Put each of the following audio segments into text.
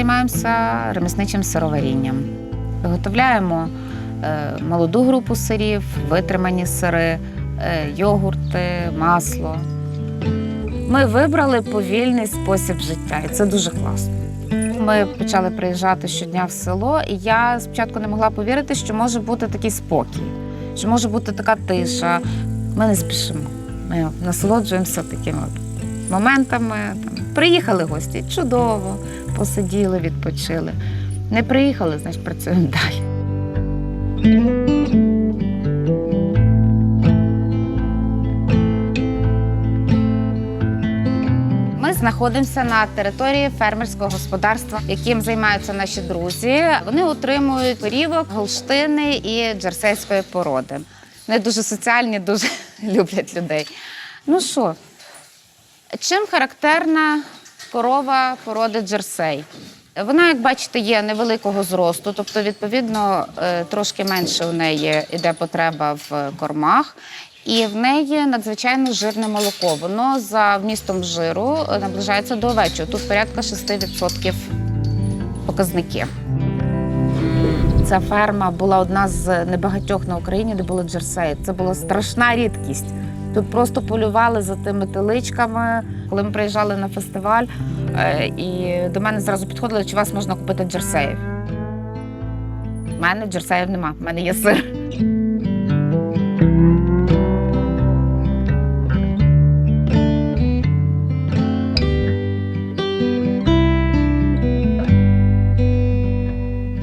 займаємося ремісничим сироварінням. Виготовляємо е, молоду групу сирів, витримані сири, е, йогурти, масло. Ми вибрали повільний спосіб життя, і це дуже класно. Ми почали приїжджати щодня в село, і я спочатку не могла повірити, що може бути такий спокій, що може бути така тиша. Ми не спішимо. Ми насолоджуємося такими моментами. Там, приїхали гості, чудово, посиділи, відпочили. Не приїхали, значить працюємо далі. Ми знаходимося на території фермерського господарства, яким займаються наші друзі. Вони утримують корівок, голштини і джерсейської породи. Вони дуже соціальні, дуже люблять людей. Ну що, чим характерна корова породи джерсей? Вона, як бачите, є невеликого зросту, тобто, відповідно, е, трошки менше у неї йде потреба в кормах. І в неї надзвичайно жирне молоко. Воно за вмістом жиру е, наближається до овечого. Тут порядка 6% показники. Ця ферма була одна з небагатьох на Україні, де були джерсеї. Це була страшна рідкість. Тут просто полювали за тими теличками. Коли ми приїжджали на фестиваль, е, і до мене зразу підходили, чи вас можна купити джерсеїв. У мене джерсеїв нема, в мене є сир.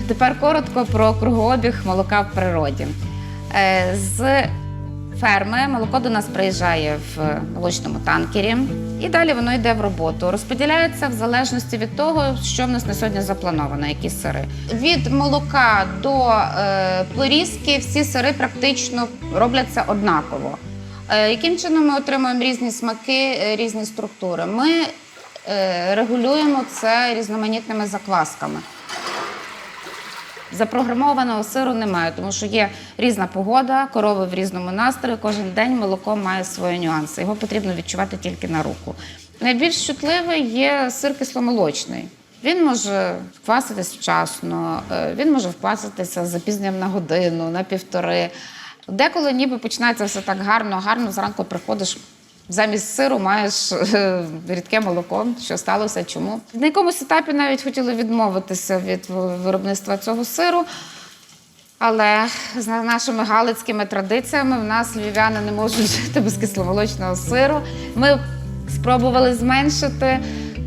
Тепер коротко про кругообіг молока в природі. Е, З ферми молоко до нас приїжджає в молочному танкері, і далі воно йде в роботу. Розподіляється в залежності від того, що в нас на сьогодні заплановано, які сири. Від молока до е, порізки всі сири практично робляться однаково. Е, яким чином ми отримуємо різні смаки, е, різні структури? Ми е, регулюємо це різноманітними заквасками. Запрограмованого сиру немає, тому що є різна погода, корови в різному настрої. Кожен день молоко має свої нюанси. Його потрібно відчувати тільки на руку. Найбільш чутливий є сир кисломолочний. Він може вкваситись вчасно, е, він може вкваситися з запізненням на годину, на півтори. Деколи ніби починається все так гарно, гарно. Зранку приходиш. Замість сиру маєш е, рідке молоко. Що сталося? Чому? На якомусь етапі навіть хотіли відмовитися від виробництва цього сиру. Але з нашими галицькими традиціями в нас львів'яни не можуть жити без кисломолочного сиру. Ми спробували зменшити.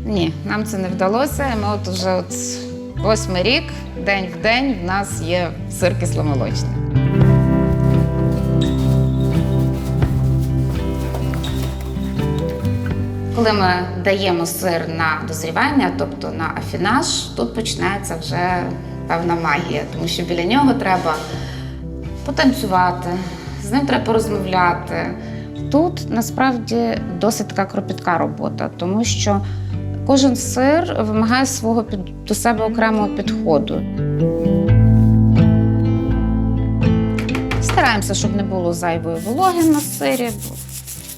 Ні, нам це не вдалося. Ми от уже от восьмий рік, день в день, в нас є сир кисломолочний. Коли ми даємо сир на дозрівання, тобто на афінаж, тут починається вже певна магія, тому що біля нього треба потанцювати, з ним треба порозмовляти. Тут насправді досить така кропітка робота, тому що кожен сир вимагає свого під, до себе окремого підходу. Стараємося, щоб не було зайвої вологи на сирі,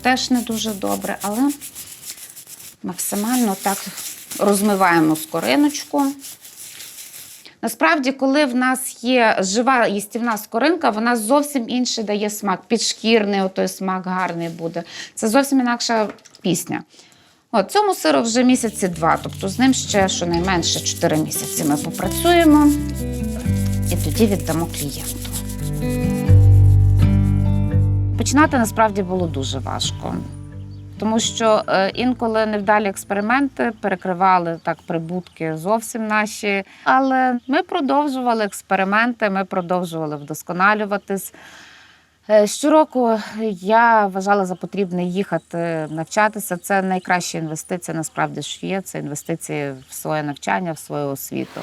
теж не дуже добре, але максимально так розмиваємо скориночку. Насправді, коли в нас є жива їстівна скоринка, вона зовсім інший дає смак. Підшкірний отой смак гарний буде. Це зовсім інакша пісня. От, цьому сиру вже місяці два, тобто з ним ще щонайменше 4 місяці ми попрацюємо і тоді віддамо клієнту. Починати насправді було дуже важко. Тому що е, інколи невдалі експерименти перекривали так прибутки зовсім наші. Але ми продовжували експерименти, ми продовжували вдосконалюватись. Е, Щороку я вважала за потрібне їхати навчатися. Це найкраща інвестиція, насправді що є. Це інвестиції в своє навчання, в свою освіту.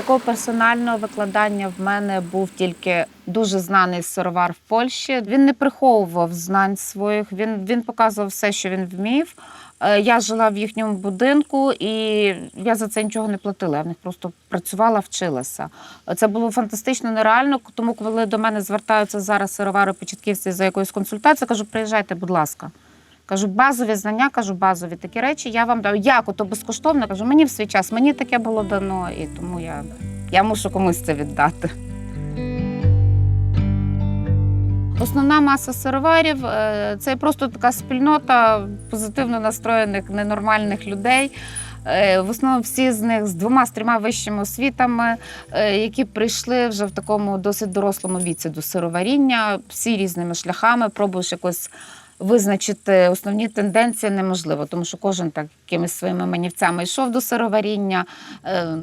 Такого персонального викладання в мене був тільки дуже знаний сировар в Польщі. Він не приховував знань своїх, він, він показував все, що він вмів. Е, Я жила в їхньому будинку, і я за це нічого не платила. Я в них просто працювала, вчилася. Це було фантастично нереально. Тому, коли до мене звертаються зараз сировари початківці за якоюсь консультацією, кажу, приїжджайте, будь ласка. Кажу, базові знання, кажу, базові такі речі. Я вам даю. Як ото безкоштовно? Кажу, мені в свій час, мені таке було дано, і тому я, я мушу комусь це віддати. Основна маса сироварів е, це просто така спільнота позитивно настроєних, ненормальних людей. Е, В основному всі з них з двома з трьома вищими освітами, е, які прийшли вже в такому досить дорослому віці до сироваріння, всі різними шляхами, пробуєш якось визначити основні тенденції неможливо, тому що кожен так якимись своїми манівцями йшов до сироваріння. Е,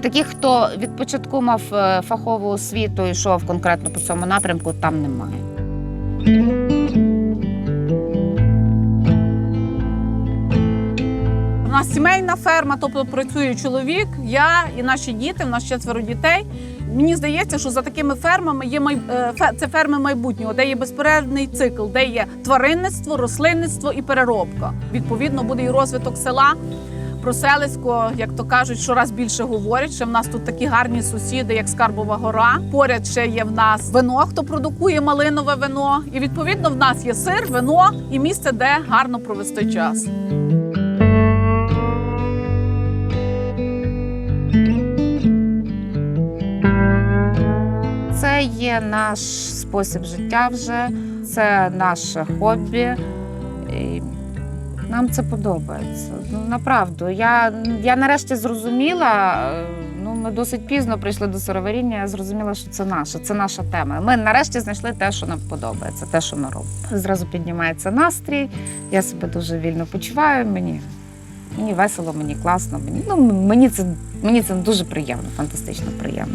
Таких, хто від початку мав е, фахову освіту і йшов конкретно по цьому напрямку, там немає. У нас сімейна ферма, тобто працює чоловік, я і наші діти. У нас четверо дітей. Мені здається, що за такими фермами є май... е, це ферми майбутнього, де є безперервний цикл, де є тваринництво, рослинництво і переробка. Відповідно, буде і розвиток села. Про селисько, як то кажуть, щораз більше говорять. Що в нас тут такі гарні сусіди, як Скарбова гора. Поряд ще є в нас вино, хто продукує малинове вино. І відповідно в нас є сир, вино і місце, де гарно провести час. Є наш спосіб життя вже, це наше хобі. І нам це подобається. Ну, направду. Я, я нарешті зрозуміла. е, Ну, ми досить пізно прийшли до сироваріння. Я зрозуміла, що це наше, це наша тема. Ми нарешті знайшли те, що нам подобається, те, що ми робимо. Зразу піднімається настрій. Я себе дуже вільно почуваю. Мені, мені весело, мені класно. Мені, ну, мені, це, мені це дуже приємно, фантастично приємно.